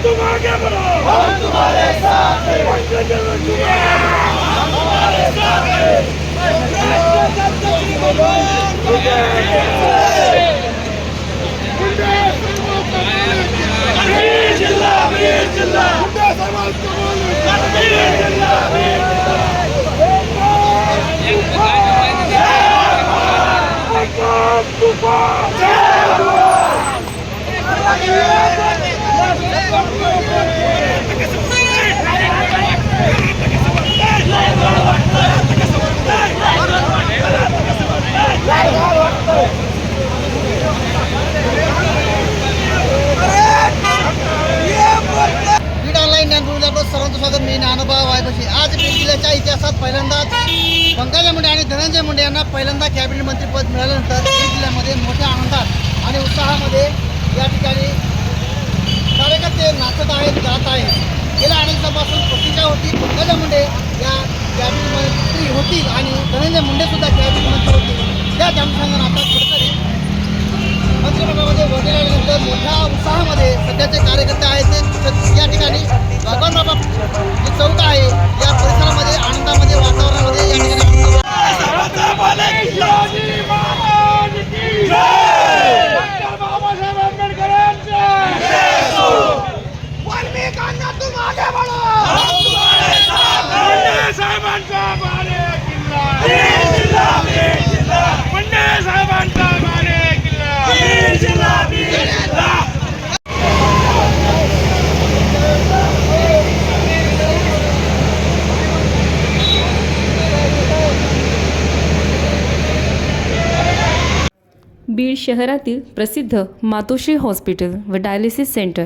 तुम आगे बढ़ो हम तुम्हारे साथ हैं हमारे साथ हैं वीर जिल्ला वीर नवीन अनुभव मी आज बीड जिल्ह्याच्या इतिहासात पहिल्यांदाच पंकजा मुंडे आणि धनंजय मुंडे यांना पहिल्यांदा कॅबिनेट मंत्रीपद मिळाल्यानंतर बीड जिल्ह्यामध्ये मोठ्या आनंदात आणि उत्साहामध्ये या ठिकाणी कार्यकर्ते नाचत आहेत जात आहेत. गेल्या अनेक दिवसापासून प्रतीक्षा होती. पंकजा मुंडे या कॅबिनेट मंत्री होतील आणि धनंजय मुंडे सुद्धा कॅबिनेट मंत्री होतील. त्या अनुषंगाने आता कुठेतरी मंत्रिमंडळामध्ये वगैरे आल्यानंतर मोठ्या उत्साहामध्ये सध्याचे कार्यकर्ते आहेत ते साहेबांचा बाले किल्ला. मुंडे साहेबांचा बाले किल्ला. बीड शहरातील प्रसिद्ध मातोश्री हॉस्पिटल व डायलिसिस सेंटर